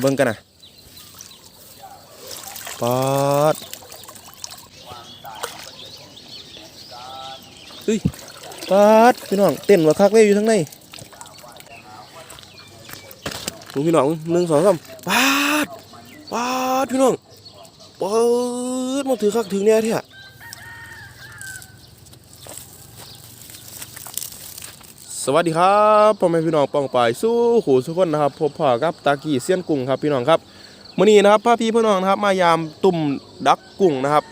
เบิ่งกันนะปอดเฮ้ยปอดพี่น้องเต้นว่าคักเลยอยู่ทั้งในดูพี่น้องหนึ่งสองสามปาดปาดพี่น้องปาดมันถือคักถึงเนี่ยเที่ย สวัสดีครับพ่อแม่พี่น้องป้องปายสู้ขู่สุกคนนะครับพบพ่อกับตากี้เซียนกุ้งครับพี่น้องครับมื้อนี้นะครับพ่อพี่พี่น้องนะครับมายามตุ่มดักกุ้งนะครับ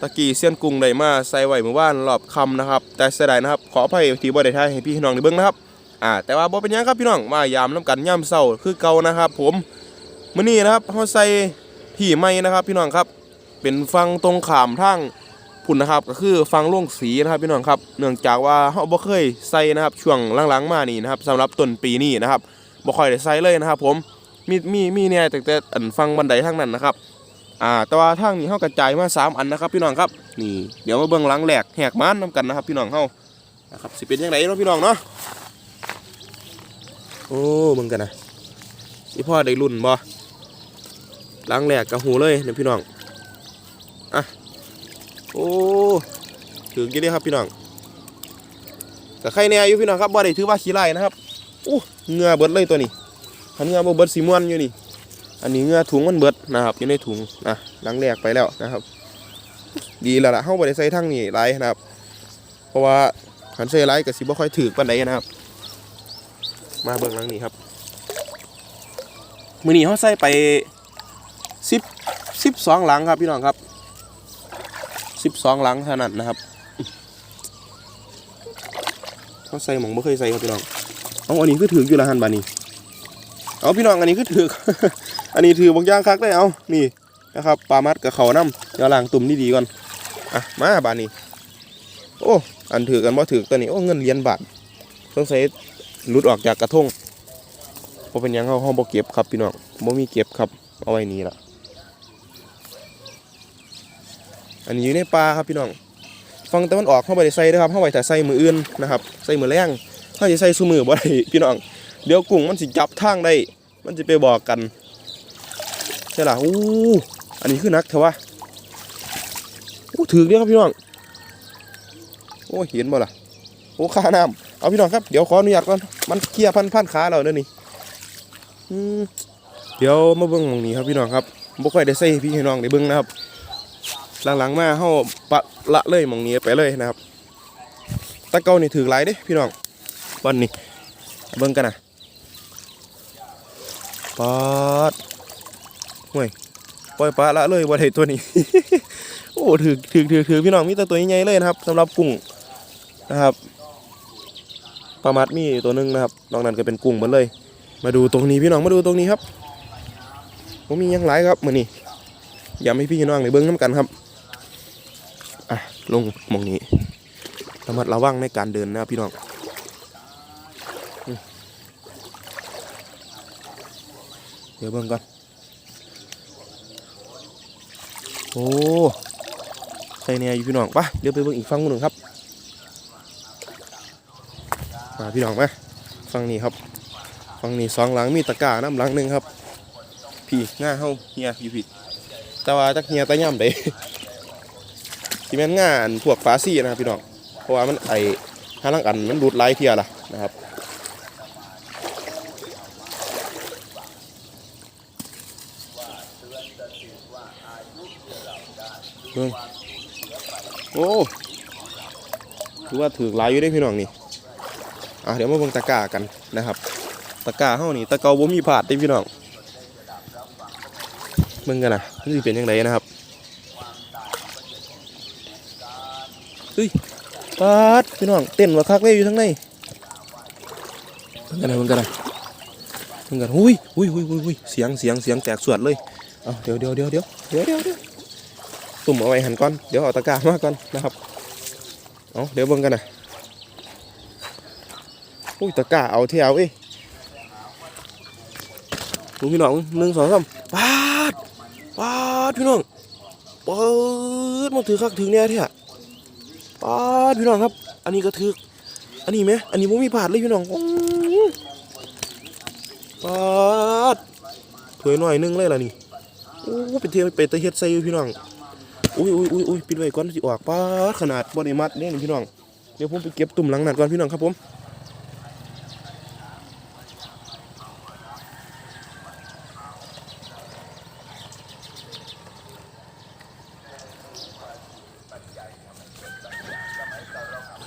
ตะกี้เซียนกุ้งได้มาใส่ไว้เมื่อวานรอบคำนะครับ แต่เสียดายนะครับขออภัยที่บ่ได้ถ่ายให้พี่น้องได้เบิ่งนะครับอ่าแต่ว่าบ่เป็นยังครับพี่น้องมายามน้ำกันย่ำเช้าคือเก่านะครับ ผมมื้อนี้นะครับเฮาใส่ที่ใหม่นะครับ พี่น้องครับ เป็นฟังตรงขามทาง พุ่นนะครับก็คือฟังล่วงสีนะครับพี่น้องครับเนื่องจากว่าเฮาบ่เคยใส่นะครับช่วงหลังๆมานี่นะครับสำหรับต้นปีนี้นะครับบ่ค่อยได้ใส่เลยนะครับ ผมมีมีมีเนี่ยแต่แต่อันฟังบันไดทางนั้นนะครับอ่าแต่ว่าทางนี้เฮากระจายมาสามอันนะครับพี่น้องครับนี่เดี๋ยวมาเบิ่งหลังแหลกแหกม้านนํกันนะครับ พี่น้องเฮานะครับสิเป็นยังไงเนาะพี่น้องเนาะโอ้เบิ่งกันนะสิพ่อได้รุ่นบ่หลังแหลกกับหูเลยเนี่ยพี่น้อง โอ้ถึงกี่เด้ครับพี่น้องกับใครเนี่ยอยู่พี่น้องครับบ่ได้ถือว่าขี้ไล่นะครับอู้เงือเบิดเลยตัวนี้คันเงือบ่เบิดสีม่วนอยู่นี่ อันนี้เงือถุงมันเบิดนะครับอยู่ในถุงนะหลังแรกไปแล้วนะครับ ดีแล้วล่ะเฮาบ่ได้ใส่ทั้งนี้หลายนะครับ เพราะว่าคันใส่หลายก็สิบ่ค่อยถึกปานใดนะครับ มาเบิ่งหลังนี้ครับมือนี้เฮาใส่ไป10 12หลังครับพี่น้องครับ 12หลังเท่านั้นนะครับเฮาใส่หมองบ่เคยใส่ครับพี่น้องเอาอันนี้คือถึกอยู่ละหันบานี้เอาพี่น้องอันนี้คือถืออันนี้ถือบางอย่างคักได้เอานี่นะครับปลามัดกับเขาน้ำเดี๋ยวล้างตุ่มนี่ดีก่อนอะมาบานี้ โอ้อันถือกันว่าถือตัวนี้โอ้เงินเหรียญบาทต้องใส่หลุดออกจากกระทงเพราะเป็นยังเขาห้องบ่เก็บครับพี่น้องบ่มีเก็บครับเอาไว้นี่ล่ะ อันนี้อยู่ในปลาครับพี่น้องฟังตะวันออกเข้าไปใส่นะครับเข้าไปแต่ใส่มืออื่นนะครับใส่มือแรงเขาจะใส่ซูมือบ่ได้พี่น้องเดี๋ยวกุ้งมันสิจับทางได้ มันจะไปบอกกันใช่ล่ะอู้อันนี้คือนักเถอะวะอู้ถือเดียครับพี่น้องโอ้เห็นบ่ล่ะโอ้ข้าน้ำเอาพี่น้องครับเดี๋ยวขออนุญาตก่อนมันเคลียพันพันขาเราเด้อนี่เดี๋ยวมาเบิ่งหมองนี้ครับพี่น้องครับบ่ค่อยได้ใส่พี่ให้น้องได้เบิ่งนะครับ หลังๆมาเฮาปะละเลยมองนี้ไปเลยนะครับตะเกานี่ถือหลายเด้พี่น้องวันนี้เบิ่งกันนะปาดห่วยปล่อยปลาละเลยบ่ได้ตัวนี้ โอ้ถือถือถือถือพี่น้องมีแต่ตัวใหญ่เลยนะครับสำหรับกุ้งนะครับปลามัดมีตัวหนึงนะครับนอกนั้นก็เป็นกุ้งหมดเลย มาดูตรงนี้พี่น้องมาดูตรงนี้ครับผมมียังหลายครับมือนี้อย่าให้พี่น้องได้เบิ่งน้ำกันครับ ลงมองนี้ระมัดระวังในการเดินนะพี่น้องเดี๋ยวเบิ่งก่อนโอ้ใส่เนี่ยอยู่พี่น้องปะเดี๋ยวไปเบิ่งอีกฝั่งหนึ่งครับมาพี่น้องมาฝั่งนี้ครับฝั่งนี้สองหลังมีตะกร้าน้ำหลังหนึ่งครับ พี่ง่าเฮาเฮียอยู่พี่แต่ว่าจักเฮียตะย่ำเด้ ที่แม่นงาอันพวกฟ้าซี่นะครับพี่น้องเพราะว่ามันไอห้าลังอันมันดูดไล่เทียล่ะนะครับเบิ่งโอ้ถือว่าถือลายอยู่ได้พี่น้องนี่อะเดี๋ยวมาเบิ่งตะกร้ากันนะครับ ตะกร้าเฮานี่ตะเกาบ่มีผาดเด้พี่น้องเบิ่งกันนะมันสิเป็นจังไดนะครับ เฮ้ยปาดพี่น้องเต้นว่าคักเลยอยู่ทั้งในเบิ่งกันนะเบิ่งกันนะเบิ่งกันหุยหุยหุยหุยหุยเสียงเสียงเสียงแตกสวดเลยเอาเดี๋ยวเดี๋ยวเดี๋ยวเดี๋ยวเดี๋ยวเดี๋ยวเดี๋ยวตุ่มเอาไว้หันก่อนเดี๋ยวเอาตะกร้ามาก่อนนะครับเอาเดี๋ยวเบิ่งกันนะอุ้ยตะกร้าเอาเที่ยวเอ้ยดูพี่น้องหนึ่งสองสามปาดปาดพี่น้องเปิดมาถือคักถึงเนี่ยเที่ยปา ดพี่น้องครับ อันนี้ก็ถืออันนี้ไหมอันนี้ผมมีผาดเลยพี่น้องปาดถวยน้อยนึงเลยล่ะนี่โอ้เป็นเทียเป็นตะเฮ็ดใส่อยู่พี่น้องอุ้ยอุ้ยอุ้ยอุ้ยปิดไว้ก่อนสิออกปาดขนาดบ่ได้มัดเนี่พี่น้องเดี๋ยวผมไปเก็บตุ่มหลังนั่นก่อนพี่น้องครับผม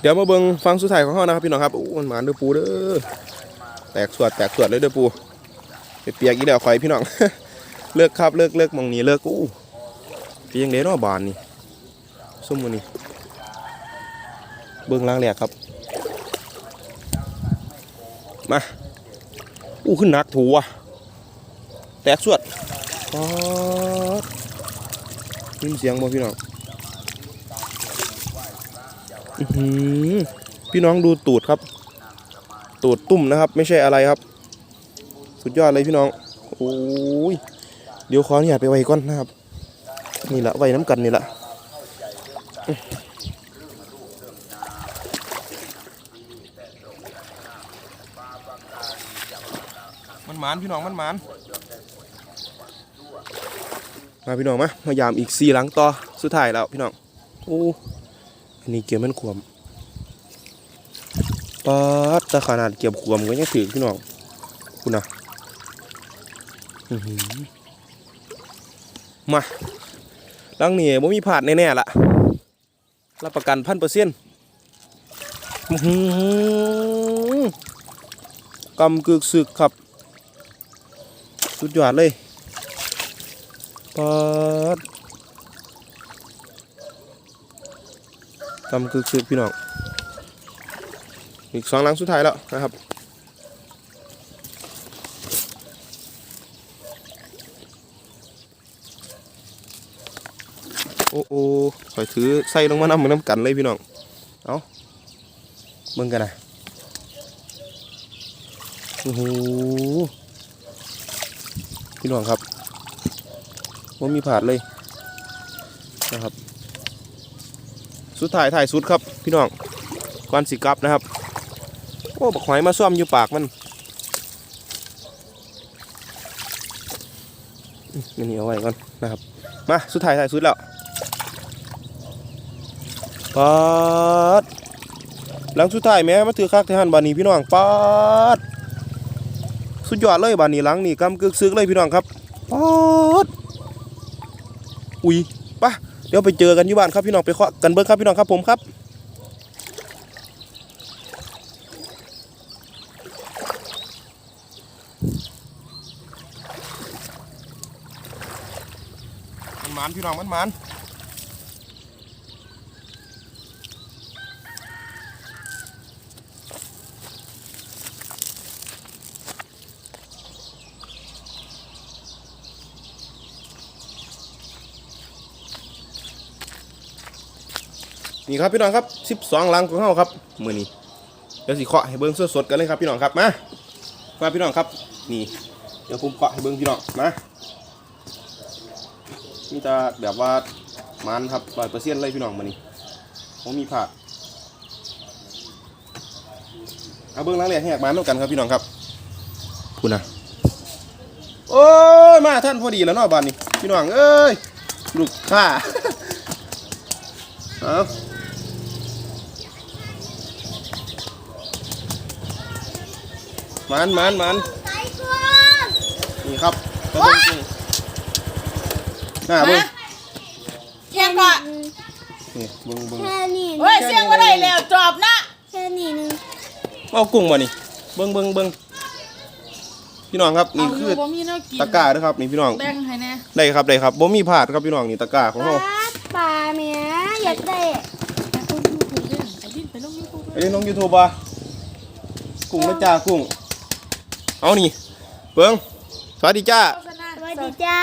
เดี๋ยวมาเบิ่งฟังสุดท้ายของเขานะครับพี่น้องครับอู้มันหมานเด้อปูเด้อแตกสวดแตกสวดเลยเด้อปูเปียกอีแล้วข่อยพี่น้องเลิกครับเลิกเลิกมองนี้เลิกอู้เปียงเด้นาะบานนี่ซุ่มมือนี้เบิ่งล่างแหลกครับ มาอู้ขึ้นนักถูว่ะแตกสวดป๊าดยินเสียงบ่พี่น้อง พี่น้องดูตูดครับ ตูดตุ่มนะครับ ไม่ใช่อะไรครับ สุดยอดเลยพี่น้องโอ้ยเดี๋ยวขออนุญาตไปไว้ก่อนนะครับ นี่แหละไว้น้ำกันนี่แหละมันหมานพี่น้องมันหมานมาพี่น้องมามายามอีกสี่หลังต่อสุดท้ายแล้วพี่น้องโอ้ นนี้เกี่ยวมันขวมปาดแต่ขนาดเกี่ยวขวมก็ยังถือพี่น้องคุณนะมาลังนี่บ่มีผาดแน่ๆละรับประกันพันเปอร์เซ็นต์กำกึกสึกครับ สุดยอดเลยปาด กำกึกสึกพี่น้องอีกสองหลังสุดท้ายแล้วนะครับโอ้โอ้ข่อยถือใส่ลงมาน้ำมือน้ำกันเลยพี่น้อง เอาเบิ่งกันนะโอ้โห พี่น้องครับว่ามีผาดเลยนะครับ สุดท้ายถ่ายสุดครับพี่น้องก่อนสิกลับนะครับโอ้บักหอยมาซ่อมอยู่ปากมันนี่เอาไว้ก่อนนะครับมาสุดท้ายถ่ายสุดแล้วปาดหลังสุดท้ายแม่มาถือคักที่หันบานนี้พี่น้องปาดสุดยอดเลยบานนี้หลังนี่กำกึกซึกเลยพี่น้องครับปาดอุ้ยปะ เดี๋ยวไปเจอกันยู่บ้านครับพี่น้องไปเคาะกันเบิ้งครับพี่น้องครับผมครับมันหมานพี่น้องมันหมาน นี่ครับพี่น้องครับ12ลังของเฮาครับมื้อนี้เดี๋ยวสิเคาะให้เบิ่งสดๆกันเลยครับพี่น้องครับมามาพี่น้องครับ นี่เดี๋ยวผมเคาะให้เบิ่งพี่น้องมานี่จะแบบว่ามันครับ100%เลยพี่น้องมื้อนี้ผมมีผักเอาเบิ่งหลังแรกแหกมันนำกันครับพี่น้องครับพูดนะโอ้ยมาท่านพอดีแล้วเนาะบ้านนี้พี่น้องเอ้ยลูกค้าเอา มันมันมันนี่ครับกระเบื้องจริงน่าเบิ้งเทียงก่อนนี่เบิ้งเบิ้งแค่นี้เฮ้ยเสียงว่าได้แล้วจอบนะแค่นี้นึงเอากุ้งมานี่เบิ้งเบิ้งเบิ้งพี่น้องครับนี่เอาคืออยู่บ่มีแนวกินตะกร้าเด้อครับนี่พี่น้องแบ่งให้แน่ได้ครับได้ครับบ่มีพลาดครับพี่น้องนี่ตะกร้าของปเราลาปลาเมียอยากได้แต่คนดูถูกเล่นไอ้ดินไปลงยูทูบไปเล่นน้องยูทูบอะกุ้งนะจ้ากุ้ง เอานี่เบิ้งสวัสดีจ้าโฆษณาสวัสดีจ้า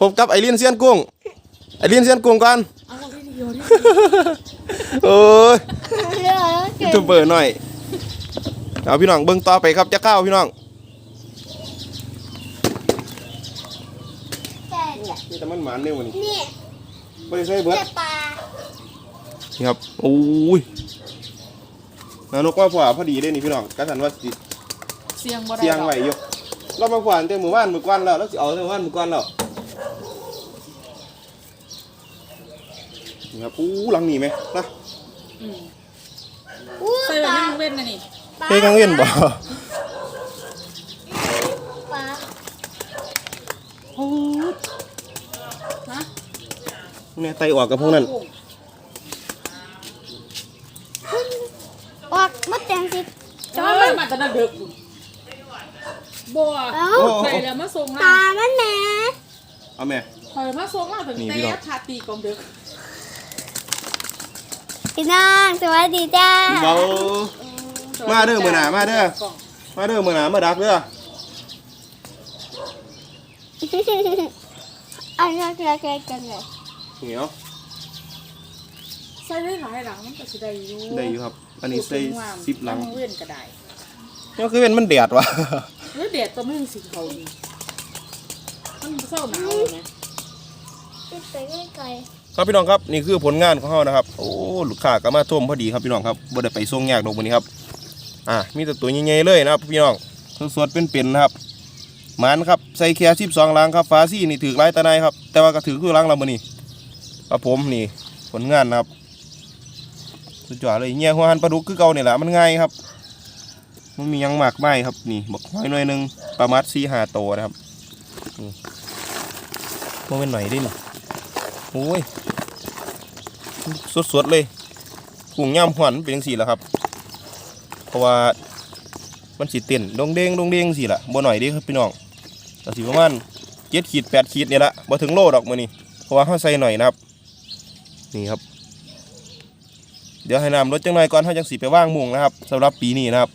พบกับไอรีนเซียนกุ้ง ไอรีนเซียนกุ้งก่อนเอาวิดีโอดิโอ้ยเรื่องยูทูบเบอร์หน่อย เอาพี่น้องเบิ่งต่อไปครับจะเข้าพี่น้องแต่นี่แต่มันหมานเร็ววันนี้นี่ไม่ได้ใช่เบิร์ดแต่ปลานี่ครับโอ้ยนานกว่าพอพอดีเลยนี่พี่น้องกระสันว่าสิ เสียงบ่ได้เสียงดอกไหวอยู่เรามาขวานเต็มหมู่บ้านหมู่กวนแล้วแล้วสิเอาเต็มหมู่บ้านหมู่กวนแล้วนี่ครับอู้หลังนี่ไหมนะอืมอู้ใส่ปไว้ลายังเว้นน่ะนี่ปลาเฮ้ยกังเวียนบ่ปลาฮะเนี่ยไตออกกับพวกนั้นออกมดแดงสิจอมันมาแตะนาดึก บัวเอ้าใส่แล้วมาส่งปล่าลามันแหม่เอาแม่ คอยมาส่งล่าถึงนี่แต่พี่น้อง ชาตีกองดึกพี่น้องสวัสดีจ้าเบา มาเด้อมื้อหน้ามาเด้อมาเด้อมื้อหน้ามาดักเด้ออันนี้คืออะไรกันเลยเหนียวใส่ได้หลายหลังมันก็สิได้อยู่ได้อยู่ครับ อันนี้ใส่สิบหลังเว้นก็ได้เนี่ยคือเป็นมันแดดวะ หรือแดดตัวมันสิเขาดีมันเศร้าหนาวไหมไปไกลครับพี่น้องครับนี่คือผลงานของเรานะครับ โอ้ลูกค้าก็มาท่วมพอดีครับพี่น้องครับบ่ได้ไปส่งยากดอกมื้อนี้ครับ อ่ามีแต่ตัวใหญ่ๆเลยนะครับพี่น้องสดๆเป็นๆนะครับหมันครับใส่แค่12ลังครับฟ้าซี่นี่ถือหลายตาในครับ แต่ว่าก็ถือคือลังละมื้อนี้ครับผมนี่ผลงานนะครับสุดยอดเลยเงี้ยหัวหันปลาดุกคือเก่านี่แหละมันง่ายครับ มันมียังหมากมายครับนี่บักหอยหน่อยหนึงประมาณ4-5โตวนะครับนี่บ่แม่นหน่อยเด้นี่โอ้ยสดๆเลยกุ้งย่ำหวนเป็นจังสี่แหละครับ เพราะว่ามันสิเต้นดงเด้งดงเด้งสิล่ะบ่หน่อยด้ครับพี่น้องแต่สิประมาณเจ็ดขีดแปดขีดเนี่ยละบ่ถึงโลดอกมือนี้เพราะว่าเฮาใส่หน่อยนะครับ นี่ครับ เดี๋ยวให้น้ำลดจังหน่อยก่อนเฮาจังสิไปว่างมุงนะครับสำหรับปีนี้นะครับ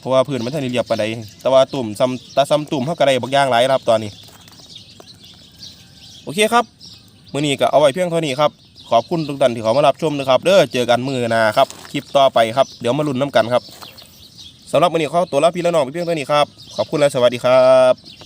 เพราะว่าพื้นมันทันเรียบปานใดแต่ว่าตุ่มซ้ำตาซ้ำตุ่มเฮากระไดบักอย่างหลายครับตอนนี้ โอเคครับ มือนี้ก็เอาไว้เพียงเท่านี้ครับ ขอบคุณทุกท่านที่เขามารับชมนะครับเด้อเจอกันมือหนาครับ คลิปต่อไปครับ เดี๋ยวมาลุ้นน้ำกันครับสำหรับมือนี้ขอตัวลาพี่และน้องไปเพียงเท่านี้ครับ ขอบคุณและสวัสดีครับ